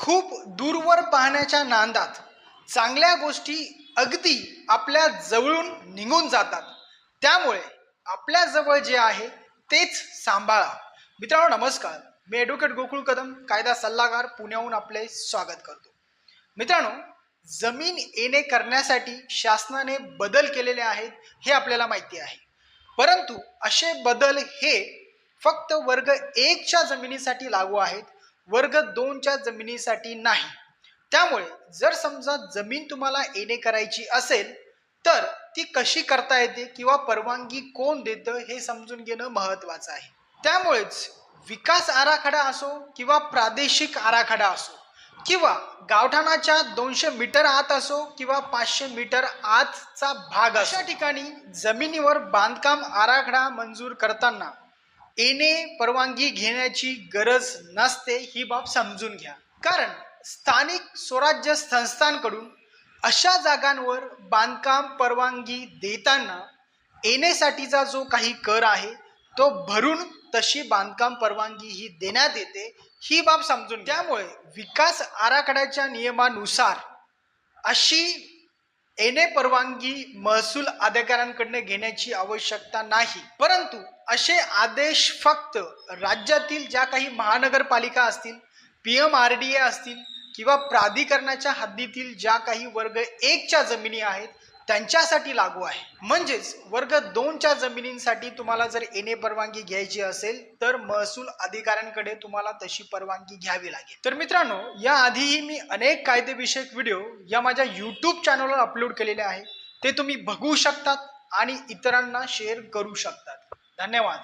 खूप दूरवर पाहण्याच्या नांदात चांगल्या गोष्टी अगदी आपल्या जवळून निघून जातात. त्यामुळे आपल्या जवळ जे आहे तेच सांभाळा. मित्रांनो नमस्कार. मी ॲडव्होकेट गोकुळ कदम कायदा सल्लागार पुण्याहून आपले स्वागत करतो. मित्रांनो जमीन येणे करण्यासाठी शासनाने बदल केलेले आहेत हे आपल्याला माहिती आहे. परंतु असे बदल हे फक्त वर्ग एकच्या जमिनीसाठी लागू आहेत. वर्ग दोनच्या जमिनीसाठी नाही. त्यामुळे जर समजा जमीन तुम्हाला येणे करायची असेल तर ती कशी करता येते किंवा परवानगी कोण देतं हे समजून घेणं महत्त्वाचं आहे. त्यामुळेच विकास आराखडा असो किंवा प्रादेशिक आराखडा असो किंवा गावठाणाच्या दोनशे मीटर आत असो किंवा पाचशे मीटर आतचा भाग अशा ठिकाणी जमिनीवर बांधकाम आराखडा मंजूर करताना येणे परवानगी घेण्याची गरज नसते ही बाब समजून घ्या. कारण स्थानिक स्वराज्य संस्थांकडून अशा जागांवर बांधकाम परवानगी देताना येण्यासाठीचा जो काही कर आहे तो भरून तशी बांधकाम परवानगी ही देण्यात येते ही बाब समजून त्यामुळे विकास आराखड्याच्या नियमानुसार अशी येणे परवानगी महसूल अधिकाऱ्यांकडनं घेण्याची आवश्यकता नाही. परंतु असे आदेश फक्त राज्यातील ज्या काही महानगरपालिका असतील P M R D A असतील किंवा प्राधिकरणाच्या हद्दीतील ज्या काही वर्ग एकच्या जमिनी आहेत त्यांच्यासाठी लागू आहे. म्हणजेच वर्ग दोनच्या जमिनींसाठी तुम्हाला जर येणे परवानगी घ्यायची असेल तर महसूल अधिकाऱ्यांकडे तुम्हाला तशी परवानगी घ्यावी लागेल. तर मित्रांनो या आधीही मी अनेक कायदेविषयक व्हिडिओ या माझ्या यूट्यूब चॅनलवर अपलोड केलेले आहे ते तुम्ही बघू शकतात आणि इतरांना शेअर करू शकतात. धन्यवाद.